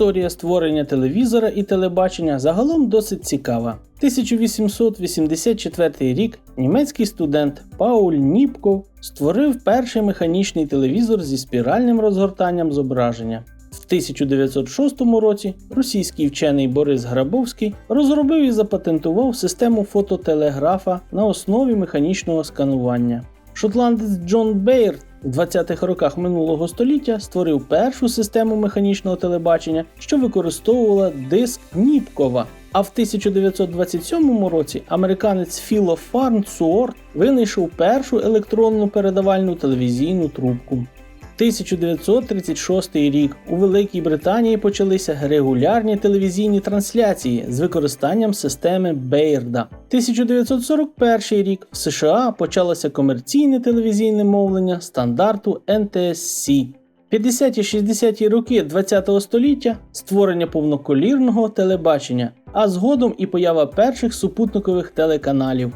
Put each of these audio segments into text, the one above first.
Історія створення телевізора і телебачення загалом досить цікава. 1884 рік німецький студент Пауль Ніпков створив перший механічний телевізор зі спіральним розгортанням зображення. В 1906 році російський вчений Борис Грабовський розробив і запатентував систему фототелеграфа на основі механічного сканування. Шотландець Джон Бейр в 20-х роках минулого століття створив першу систему механічного телебачення, що використовувала диск Ніпкова. А в 1927 році американець Філо Фарнсуорт винайшов першу електронну передавальну телевізійну трубку. 1936 рік у Великій Британії почалися регулярні телевізійні трансляції з використанням системи Бейрда. 1941 рік в США почалося комерційне телевізійне мовлення стандарту NTSC. 50-60-ті роки ХХ століття створення повноколірного телебачення, а згодом і поява перших супутникових телеканалів.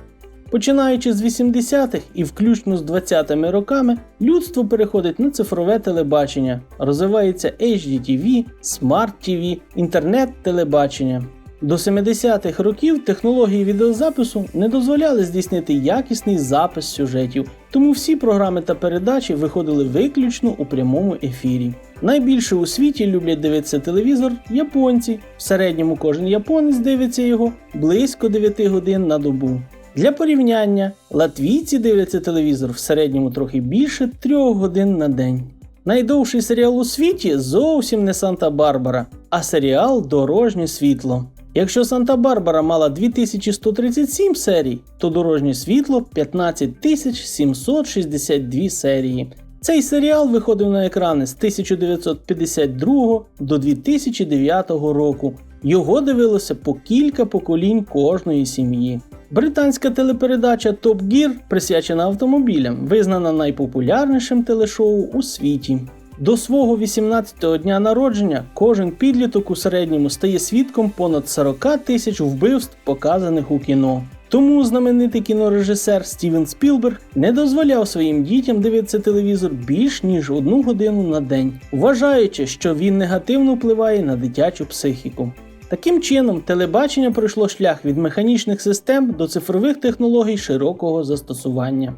Починаючи з 80-х і включно з 20-ми роками, людство переходить на цифрове телебачення, розвивається HDTV, Smart TV, інтернет-телебачення. До 70-х років технології відеозапису не дозволяли здійснити якісний запис сюжетів, тому всі програми та передачі виходили виключно у прямому ефірі. Найбільше у світі люблять дивитися телевізор японці. В середньому кожен японець дивиться його близько 9 годин на добу. Для порівняння, латвійці дивляться телевізор в середньому трохи більше 3 годин на день. Найдовший серіал у світі зовсім не Санта-Барбара, а серіал Дорожнє світло. Якщо Санта-Барбара мала 2137 серій, то дорожнє світло 15762 серії. Цей серіал виходив на екрани з 1952 до 2009 року. Його дивилося по кілька поколінь кожної сім'ї. Британська телепередача Top Gear, присвячена автомобілям, визнана найпопулярнішим телешоу у світі. До свого 18-го дня народження кожен підліток у середньому стає свідком понад 40 тисяч вбивств, показаних у кіно. Тому знаменитий кінорежисер Стівен Спілберг не дозволяв своїм дітям дивитися телевізор більш ніж одну годину на день, вважаючи, що він негативно впливає на дитячу психіку. Таким чином, телебачення пройшло шлях від механічних систем до цифрових технологій широкого застосування.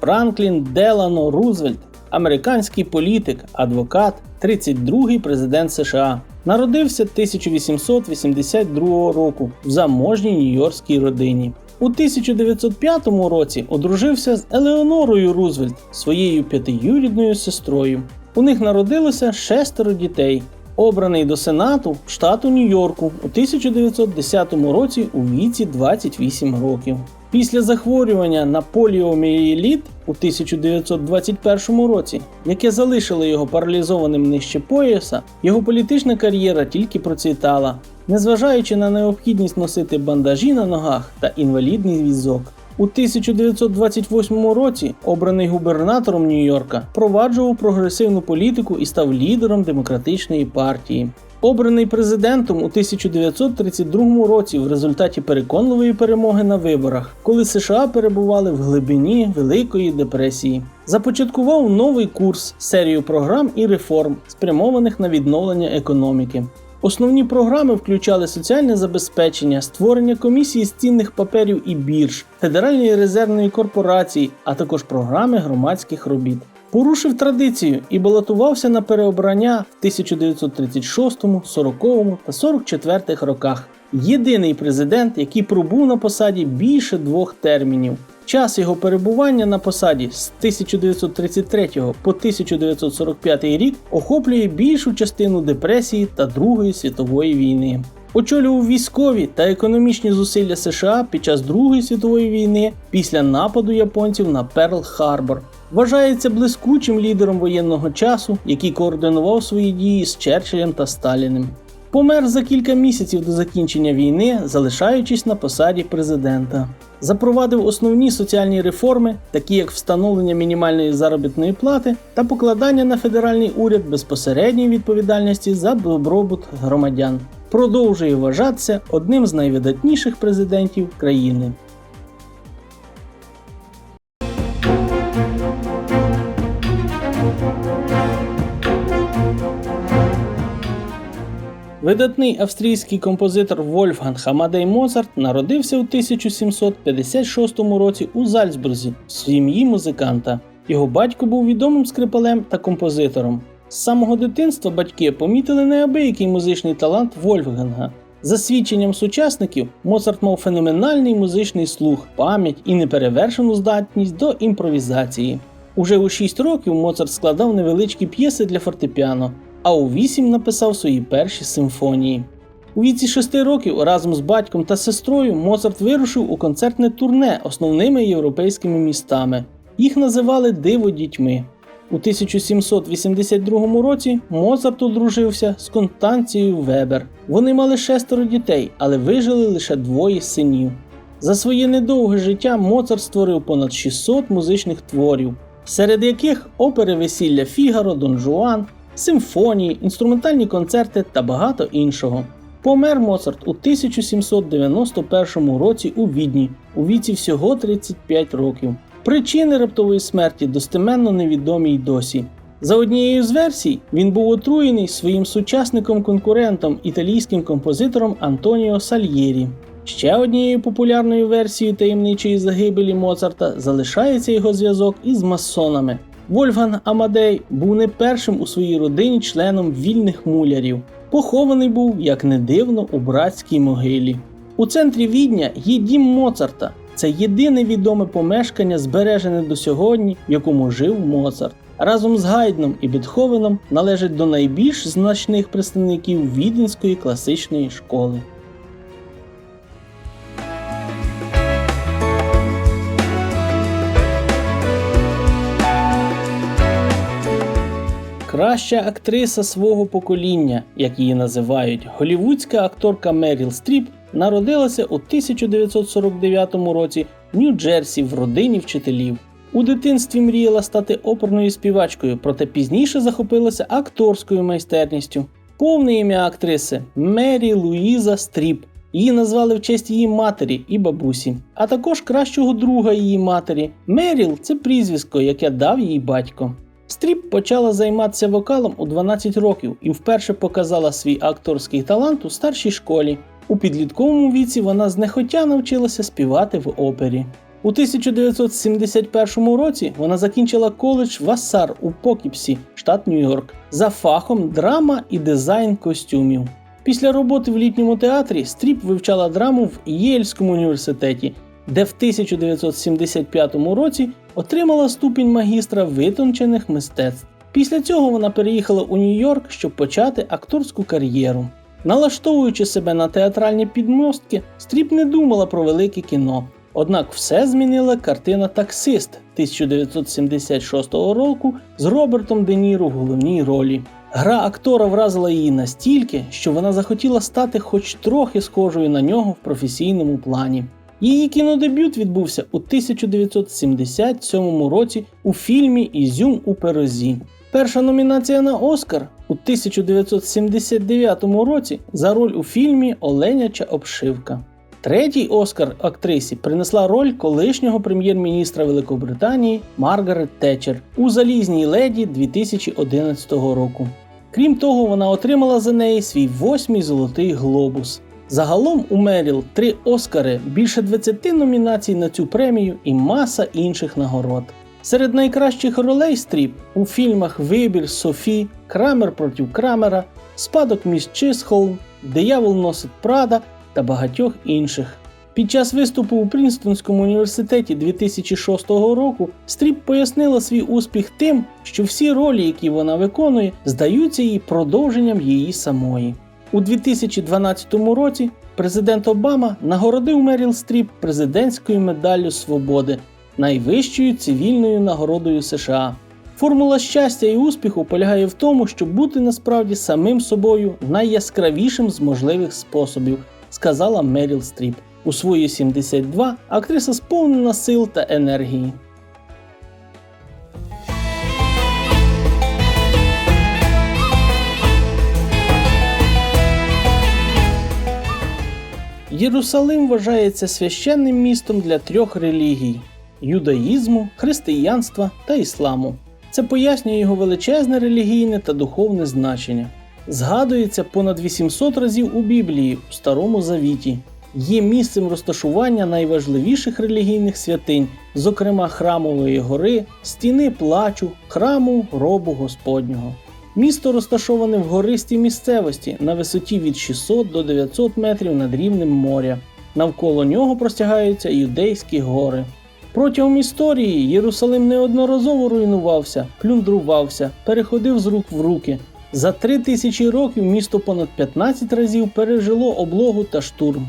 Франклін Делано Рузвельт, американський політик, адвокат, 32-й президент США. Народився 1882 року в заможній нью-йоркській родині. У 1905 році одружився з Елеонорою Рузвельт, своєю п'ятиюрідною сестрою. У них народилося шестеро дітей. Обраний до Сенату штату Нью-Йорку у 1910 році у віці 28 років. Після захворювання на поліомієліт у 1921 році, яке залишило його паралізованим нижче пояса, його політична кар'єра тільки процвітала, незважаючи на необхідність носити бандажі на ногах та інвалідний візок. У 1928 році, обраний губернатором Нью-Йорка, впроваджував прогресивну політику і став лідером демократичної партії. Обраний президентом у 1932 році в результаті переконливої перемоги на виборах, коли США перебували в глибині Великої депресії, започаткував новий курс, серію програм і реформ, спрямованих на відновлення економіки. Основні програми включали соціальне забезпечення, створення комісії з цінних паперів і бірж, Федеральної резервної корпорації, а також програми громадських робіт. Порушив традицію і балотувався на переобрання в 1936, 40 та 44 роках. Єдиний президент, який пробув на посаді більше двох термінів. Час його перебування на посаді з 1933 по 1945 рік охоплює більшу частину депресії та Другої світової війни. Очолював військові та економічні зусилля США під час Другої світової війни після нападу японців на Перл Харбор. Вважається блискучим лідером воєнного часу, який координував свої дії з Черчиллем та Сталіним. Помер за кілька місяців до закінчення війни, залишаючись на посаді президента. Запровадив основні соціальні реформи, такі як встановлення мінімальної заробітної плати та покладання на федеральний уряд безпосередньої відповідальності за добробут громадян. Продовжує вважатися одним з найвидатніших президентів країни. Видатний австрійський композитор Вольфганг Амадей Моцарт народився у 1756 році у Зальцбурзі в сім'ї музиканта. Його батько був відомим скрипалем та композитором. З самого дитинства батьки помітили неабиякий музичний талант Вольфганга. За свідченням сучасників, Моцарт мав феноменальний музичний слух, пам'ять і неперевершену здатність до імпровізації. Уже у 6 років Моцарт складав невеличкі п'єси для фортепіано, а у 8 написав свої перші симфонії. У віці 6 років разом з батьком та сестрою Моцарт вирушив у концертне турне основними європейськими містами. Їх називали Диво дітьми. У 1782 році Моцарт одружився з Констанцією Вебер. Вони мали шестеро дітей, але вижили лише двоє синів. За своє недовге життя Моцарт створив понад 600 музичних творів, серед яких опери весілля Фігаро, Дон Жуан, симфонії, інструментальні концерти та багато іншого. Помер Моцарт у 1791 році у Відні у віці всього 35 років. Причини раптової смерті достеменно невідомі й досі. За однією з версій, він був отруєний своїм сучасником-конкурентом, італійським композитором Антоніо Сальєрі. Ще однією популярною версією таємничої загибелі Моцарта залишається його зв'язок із масонами. Вольфган Амадей був не першим у своїй родині членом вільних мулярів. Похований був, як не дивно, у братській могилі. У центрі Відня є дім Моцарта. Це єдине відоме помешкання, збережене до сьогодні, в якому жив Моцарт. Разом з Гайдном і Бетховеном належить до найбільш значних представників віденської класичної школи. Краща актриса свого покоління, як її називають, голівудська акторка Меріл Стріп народилася у 1949 році в Нью-Джерсі в родині вчителів. У дитинстві мріяла стати оперною співачкою, проте пізніше захопилася акторською майстерністю. Повне ім'я актриси Мері Луїза Стріп. Її назвали в честь її матері і бабусі, а також кращого друга її матері. Меріл це прізвисько, яке дав їй батько. Стріп почала займатися вокалом у 12 років і вперше показала свій акторський талант у старшій школі. У підлітковому віці вона знехотя навчилася співати в опері. У 1971 році вона закінчила коледж Вассар у Покіпсі, штат Нью-Йорк, за фахом драма і дизайн костюмів. Після роботи в літньому театрі Стріп вивчала драму в Єльському університеті, де в 1975 році отримала ступінь магістра витончених мистецтв. Після цього вона переїхала у Нью-Йорк, щоб почати акторську кар'єру. Налаштовуючи себе на театральні підмостки, Стріп не думала про велике кіно. Однак все змінила картина Таксист 1976 року з Робертом Де Ніро в головній ролі. Гра актора вразила її настільки, що вона захотіла стати хоч трохи схожою на нього в професійному плані. Її кінодебют відбувся у 1977 році у фільмі Ізюм у Перозі. Перша номінація на Оскар у 1979 році за роль у фільмі Оленяча обшивка. Третій Оскар актрисі принесла роль колишнього прем'єр-міністра Великобританії Маргарет Тетчер у Залізній леді 2011 року. Крім того, вона отримала за неї свій восьмий золотий глобус. Загалом у Меріл три Оскари, більше 20 номінацій на цю премію і маса інших нагород. Серед найкращих ролей стріп у фільмах Вибір Софі, Крамер проти Крамера, Спадок міс Чисхолм, Диявол носить Прада та багатьох інших. Під час виступу у Прінстонському університеті 2006 року Стріп пояснила свій успіх тим, що всі ролі, які вона виконує, здаються їй продовженням її самої. У 2012 році президент Обама нагородив Меріл Стріп президентською медаллю свободи, найвищою цивільною нагородою США. Формула щастя і успіху полягає в тому, щоб бути насправді самим собою найяскравішим з можливих способів, сказала Меріл Стріп. У свої 72 актриса сповнена сил та енергії. Єрусалим вважається священним містом для трьох релігій юдаїзму, християнства та ісламу. Це пояснює його величезне релігійне та духовне значення. згадується понад 800 разів у Біблії у Старому Завіті. Є місцем розташування найважливіших релігійних святинь, зокрема Храмової гори, стіни плачу, храму гробу Господнього. Місто розташоване в гористій місцевості на висоті від 600 до 900 метрів над рівнем моря. Навколо нього простягаються юдейські гори. Протягом історії Єрусалим неодноразово руйнувався, плюндрувався, переходив з рук в руки. За три тисячі років місто понад 15 разів пережило облогу та штурм.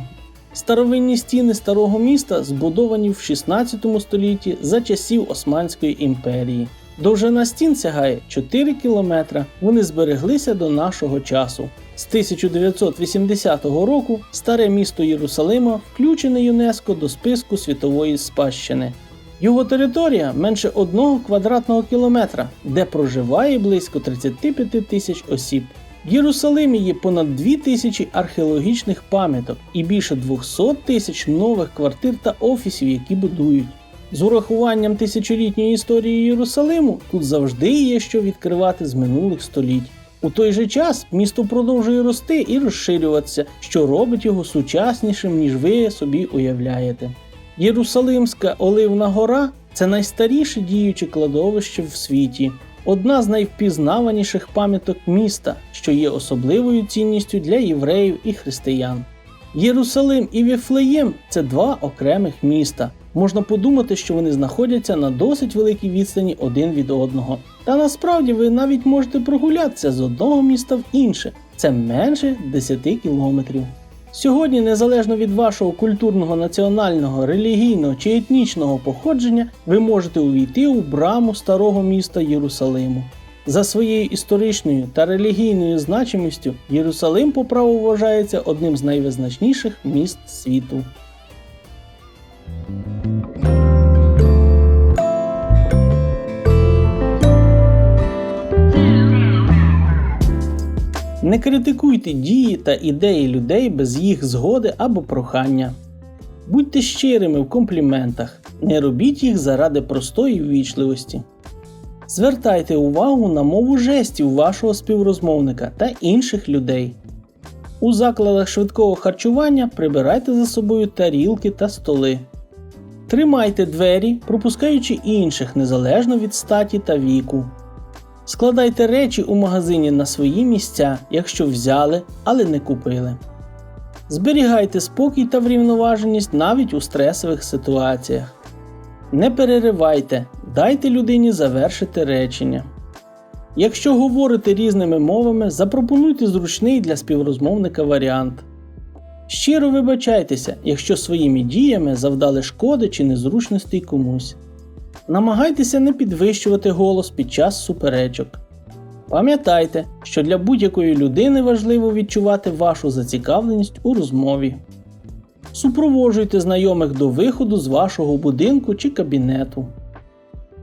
Старовинні стіни старого міста збудовані в 16 столітті за часів Османської імперії. Довжина стін сягає 4 кілометра. Вони збереглися до нашого часу. З 1980 року старе місто Єрусалима включене ЮНЕСКО до списку світової спадщини. Його територія менше 1 квадратного кілометра, де проживає близько 35 тисяч осіб. В Єрусалимі є понад 2 тисячі археологічних пам'яток і більше 200 тисяч нових квартир та офісів, які будують. З урахуванням тисячолітньої історії Єрусалиму тут завжди є що відкривати з минулих століть. У той же час місто продовжує рости і розширюватися, що робить його сучаснішим, ніж ви собі уявляєте. Єрусалимська Оливна гора це найстаріше діюче кладовище в світі, одна з найвпізнаваніших пам'яток міста, що є особливою цінністю для євреїв і християн. Єрусалим і Віфлеєм це два окремих міста. Можна подумати, що вони знаходяться на досить великій відстані один від одного. Та насправді ви навіть можете прогулятися з одного міста в інше. Це менше 10 кілометрів. Сьогодні, незалежно від вашого культурного, національного, релігійного чи етнічного походження, ви можете увійти у браму старого міста Єрусалиму. За своєю історичною та релігійною значимістю Єрусалим по праву вважається одним з найвизначніших міст світу. Не критикуйте дії та ідеї людей без їх згоди або прохання. Будьте щирими в компліментах, не робіть їх заради простої ввічливості. Звертайте увагу на мову жестів вашого співрозмовника та інших людей. У закладах швидкого харчування прибирайте за собою тарілки та столи. Тримайте двері, пропускаючи інших незалежно від статі та віку. Складайте речі у магазині на свої місця, якщо взяли, але не купили. Зберігайте спокій та врівноваженість навіть у стресових ситуаціях. Не переривайте, дайте людині завершити речення. Якщо говорите різними мовами, запропонуйте зручний для співрозмовника варіант. Щиро вибачайтеся, якщо своїми діями завдали шкоди чи незручностей комусь. Намагайтеся не підвищувати голос під час суперечок. Пам'ятайте, що для будь-якої людини важливо відчувати вашу зацікавленість у розмові. Супроводжуйте знайомих до виходу з вашого будинку чи кабінету.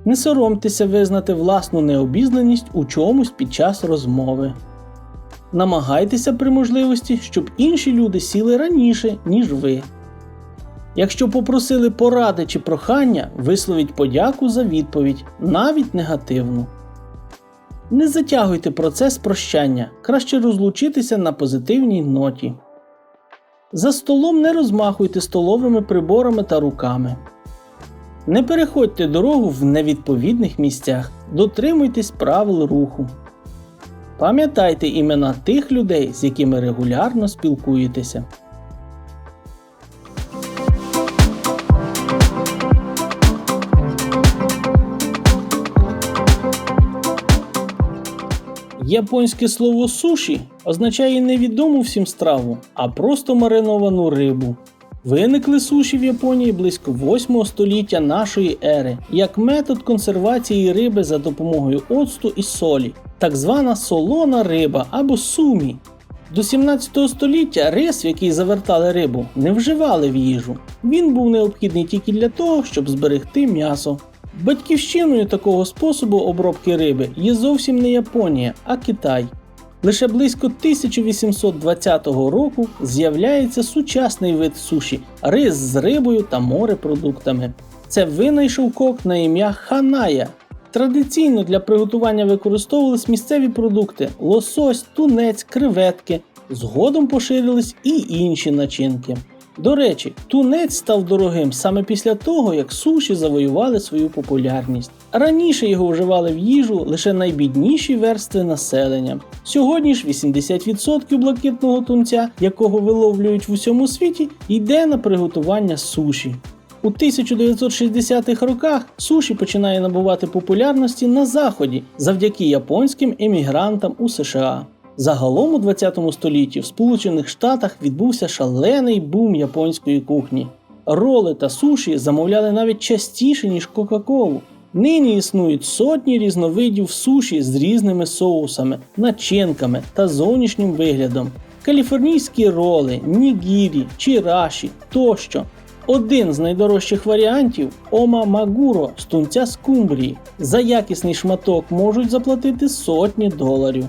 Не соромтеся визнати власну необізнаність у чомусь під час розмови. Намагайтеся при можливості, щоб інші люди сіли раніше, ніж ви. Якщо попросили поради чи прохання, висловіть подяку за відповідь, навіть негативну. Не затягуйте процес прощання, краще розлучитися на позитивній ноті. За столом не розмахуйте столовими приборами та руками. Не переходьте дорогу в невідповідних місцях, дотримуйтесь правил руху. Пам'ятайте імена тих людей, з якими регулярно спілкуєтеся. Японське слово суші означає невідому всім страву, а просто мариновану рибу. Виникли суші в Японії близько 8 століття нашої ери як метод консервації риби за допомогою оцту і солі, так звана солона риба або сумі. До 17 століття рис, в який завертали рибу, не вживали в їжу. Він був необхідний тільки для того, щоб зберегти м'ясо. Батьківщиною такого способу обробки риби є зовсім не Японія, а Китай. Лише близько 1820 року з'являється сучасний вид суші рис з рибою та морепродуктами. Це винайшов кок на ім'я Ханая. Традиційно для приготування використовувались місцеві продукти: лосось, тунець, креветки. Згодом поширились і інші начинки. До речі, тунець став дорогим саме після того, як суші завоювали свою популярність. Раніше його вживали в їжу лише найбідніші верстви населення. Сьогодні ж 80% блакитного тунця, якого виловлюють в усьому світі, йде на приготування суші. У 1960-х роках суші починає набувати популярності на заході завдяки японським емігрантам у США. Загалом у 20 столітті в Сполучених Штатах відбувся шалений бум японської кухні. Роли та суші замовляли навіть частіше, ніж Кока-Колу. Нині існують сотні різновидів суші з різними соусами, начинками та зовнішнім виглядом. Каліфорнійські роли, нігірі, чираші тощо. Один з найдорожчих варіантів Ома Магуро з тунця скумбрії. За якісний шматок можуть заплатити сотні доларів.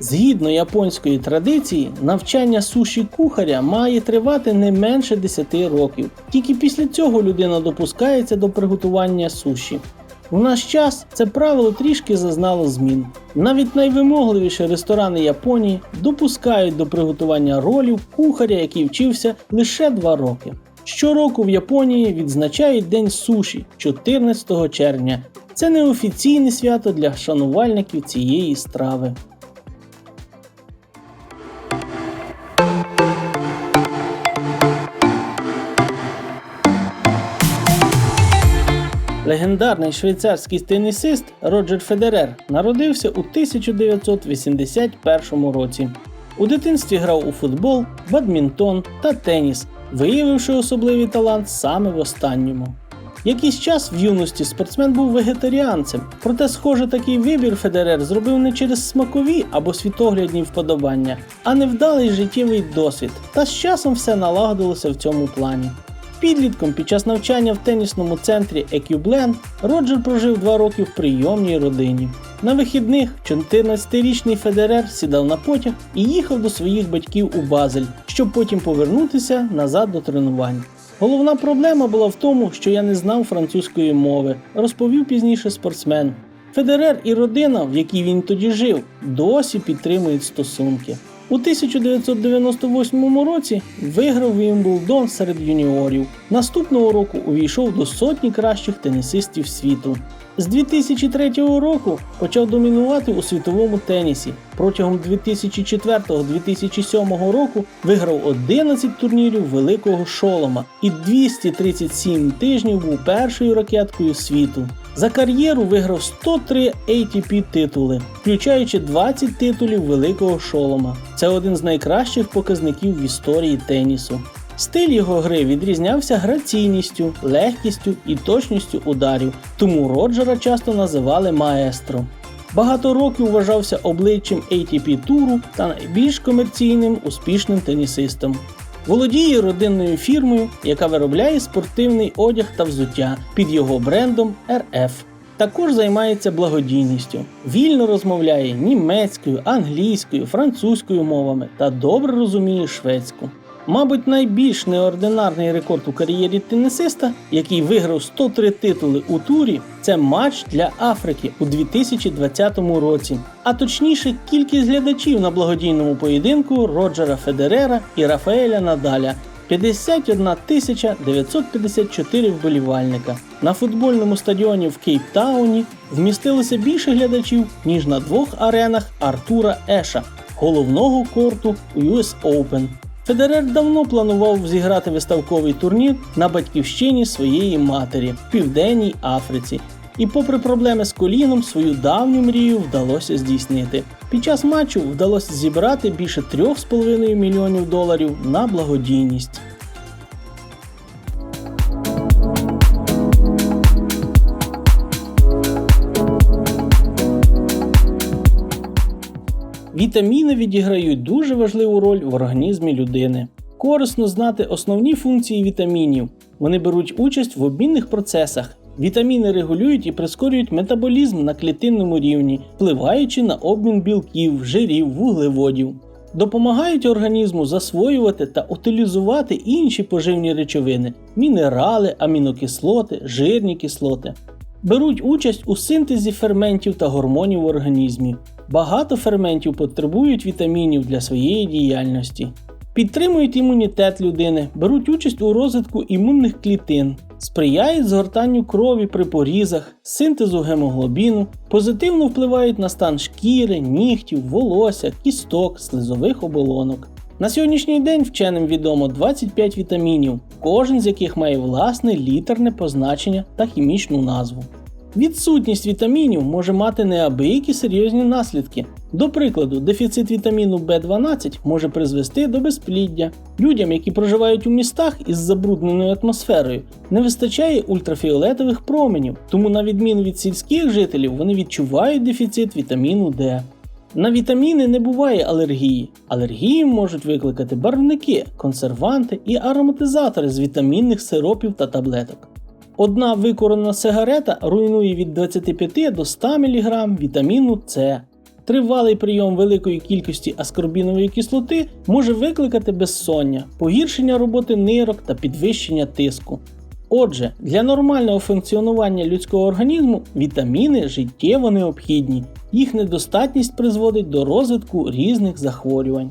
Згідно японської традиції, навчання суші кухаря має тривати не менше 10 років. Тільки після цього людина допускається до приготування суші. У наш час це правило трішки зазнало змін. Навіть найвимогливіші ресторани Японії допускають до приготування ролів кухаря, який вчився лише 2 роки. Щороку в Японії відзначають День суші 14 червня. Це неофіційне свято для шанувальників цієї страви. Легендарний швейцарський тенісист Роджер Федерер народився у 1981 році. У дитинстві грав у футбол, бадмінтон та теніс, виявивши особливий талант саме в останньому. Якийсь час в юності спортсмен був вегетаріанцем, проте, схоже, такий вибір Федерер зробив не через смакові або світоглядні вподобання, а невдалий життєвий досвід. Та з часом все налагодилося в цьому плані. Підлітком під час навчання в тенісному центрі EQBlend Роджер прожив два роки в прийомній родині. На вихідних 14-річний Федерер сідав на потяг і їхав до своїх батьків у Базель, щоб потім повернутися назад до тренувань. Головна проблема була в тому, що я не знав французької мови, розповів пізніше спортсмен. Федерер і родина, в якій він тоді жив, досі підтримують стосунки. У 1998 році виграв Вімблдон серед юніорів. Наступного року увійшов до сотні кращих тенісистів світу. З 2003 року почав домінувати у світовому тенісі. Протягом 2004-2007 року виграв 11 турнірів великого шолома і 237 тижнів був першою ракеткою світу. За кар'єру виграв 103 ATP титули, включаючи 20 титулів великого шолома. Це один з найкращих показників в історії тенісу. Стиль його гри відрізнявся граційністю, легкістю і точністю ударів, тому Роджера часто називали маестро. Багато років вважався обличчям ATP туру та найбільш комерційним успішним тенісистом. Володіє родинною фірмою, яка виробляє спортивний одяг та взуття під його брендом RF. Також займається благодійністю. Вільно розмовляє німецькою, англійською, французькою мовами та добре розуміє шведську. Мабуть, найбільш неординарний рекорд у кар'єрі тенісиста, який виграв 103 титули у турі, це матч для Африки у 2020 році. А точніше, кількість глядачів на благодійному поєдинку Роджера Федерера і Рафаеля Надаля. 51 тисяча 954 вболівальника. На футбольному стадіоні в Кейптауні вмістилося більше глядачів, ніж на двох аренах Артура Еша, головного корту US Open. Федерер давно планував зіграти виставковий турнір на батьківщині своєї матері в Південній Африці. І, попри проблеми з коліном, свою давню мрію вдалося здійснити. Під час матчу вдалося зібрати більше 3,5 мільйонів доларів на благодійність. Вітаміни відіграють дуже важливу роль в організмі людини. Корисно знати основні функції вітамінів. Вони беруть участь в обмінних процесах. Вітаміни регулюють і прискорюють метаболізм на клітинному рівні, впливаючи на обмін білків, жирів, вуглеводів. Допомагають організму засвоювати та утилізувати інші поживні речовини мінерали, амінокислоти, жирні кислоти. беруть участь у синтезі ферментів та гормонів в організмі. Багато ферментів потребують вітамінів для своєї діяльності. Підтримують імунітет людини, беруть участь у розвитку імунних клітин, сприяють згортанню крові при порізах, синтезу гемоглобіну, позитивно впливають на стан шкіри, нігтів, волосся, кісток, слизових оболонок. На сьогоднішній день вченим відомо 25 вітамінів, кожен з яких має власне літерне позначення та хімічну назву. Відсутність вітамінів може мати неабиякі серйозні наслідки. До прикладу, дефіцит вітаміну В12 може призвести до безпліддя. Людям, які проживають у містах із забрудненою атмосферою, не вистачає ультрафіолетових променів, тому, на відміну від сільських жителів, вони відчувають дефіцит вітаміну Д. На вітаміни не буває алергії. Алергію можуть викликати барвники, консерванти і ароматизатори з вітамінних сиропів та таблеток. Одна викорена сигарета руйнує від 25 до 100 мг вітаміну С. Тривалий прийом великої кількості аскорбінової кислоти може викликати безсоння, погіршення роботи нирок та підвищення тиску. Отже, для нормального функціонування людського організму вітаміни життєво необхідні, їх недостатність призводить до розвитку різних захворювань.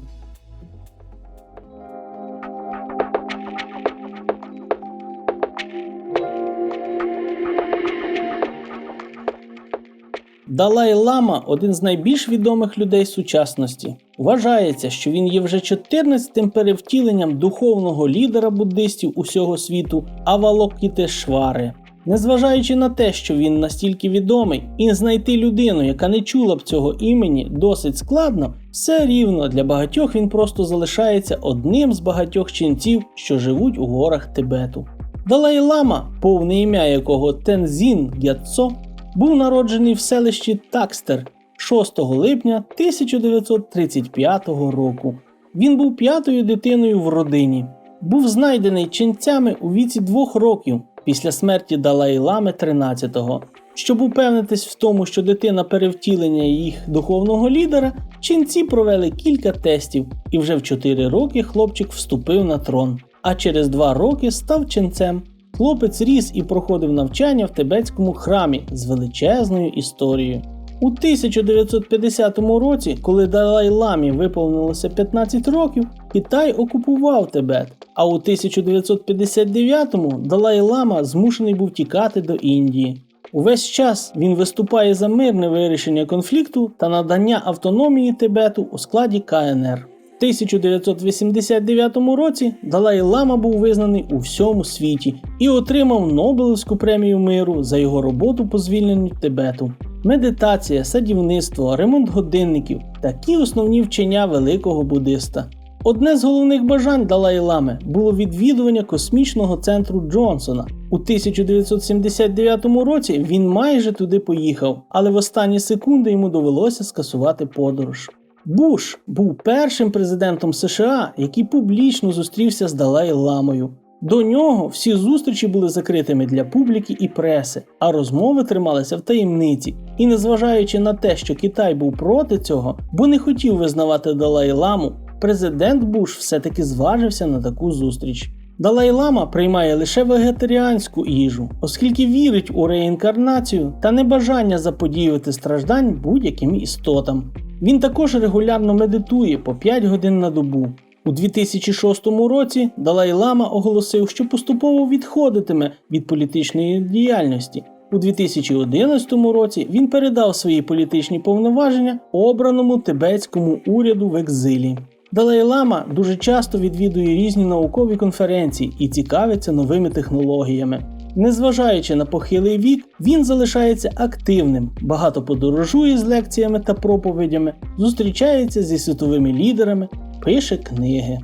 Далай Лама один з найбільш відомих людей сучасності. Вважається, що він є вже 14-тим перевтіленням духовного лідера буддистів усього світу Авалокітешвари. Незважаючи на те, що він настільки відомий, і знайти людину, яка не чула б цього імені, досить складно, все рівно для багатьох він просто залишається одним з багатьох ченців, що живуть у горах Тибету. Далай Лама, повне ім'я якого Тензін Гяцо, був народжений в селищі Такстер 6 липня 1935 року. Він був п'ятою дитиною в родині. Був знайдений ченцями у віці двох років після смерті Далай Лами 13-го. Щоб упевнитись в тому, що дитина перевтілення їх духовного лідера, ченці провели кілька тестів, і вже в 4 роки хлопчик вступив на трон, а через 2 роки став ченцем. Хлопець ріс і проходив навчання в тибетському храмі з величезною історією. У 1950 році, коли Далай Ламі виповнилося 15 років, Китай окупував Тибет, а у 1959-му Далай Лама змушений був тікати до Індії. Увесь час він виступає за мирне вирішення конфлікту та надання автономії Тибету у складі КНР. 1989 році Далай Лама був визнаний у всьому світі і отримав Нобелівську премію миру за його роботу по звільненню Тибету. Медитація, садівництво, ремонт годинників такі основні вчення великого буддиста. Одне з головних бажань Далай Лами було відвідування космічного центру Джонсона. У 1979 році він майже туди поїхав, але в останні секунди йому довелося скасувати подорож. Буш був першим президентом США, який публічно зустрівся з Далай Ламою. До нього всі зустрічі були закритими для публіки і преси, а розмови трималися в таємниці. І незважаючи на те, що Китай був проти цього, бо не хотів визнавати Далай Ламу, президент Буш все-таки зважився на таку зустріч. Далай Лама приймає лише вегетаріанську їжу, оскільки вірить у реінкарнацію та небажання заподіювати страждань будь-яким істотам. Він також регулярно медитує по 5 годин на добу. У 2006 році Далай Лама оголосив, що поступово відходитиме від політичної діяльності. У 2011 році він передав свої політичні повноваження обраному тибетському уряду в екзилі. Далай Лама дуже часто відвідує різні наукові конференції і цікавиться новими технологіями. Незважаючи на похилий вік, він залишається активним, багато подорожує з лекціями та проповідями, зустрічається зі світовими лідерами, пише книги.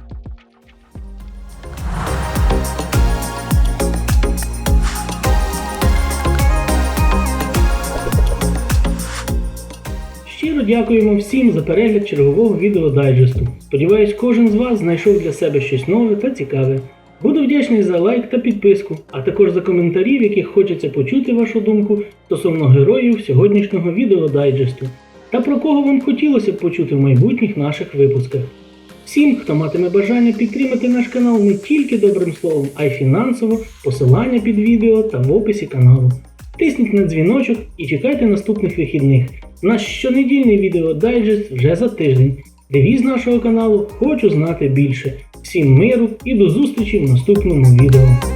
Щиро дякуємо всім за перегляд чергового відео дайджесту. Сподіваюсь, кожен з вас знайшов для себе щось нове та цікаве. Буду вдячний за лайк та підписку, а також за коментарі, в яких хочеться почути вашу думку стосовно героїв сьогоднішнього відео дайджесту та про кого вам хотілося б почути в майбутніх наших випусках. Всім, хто матиме бажання підтримати наш канал не тільки добрим словом, а й фінансово, посилання під відео та в описі каналу. Тисніть на дзвіночок і чекайте наступних вихідних. Наш щонедільний відеодайджест вже за тиждень. Девіз нашого каналу Хочу знати більше. Всім миру і до зустрічі в наступному відео.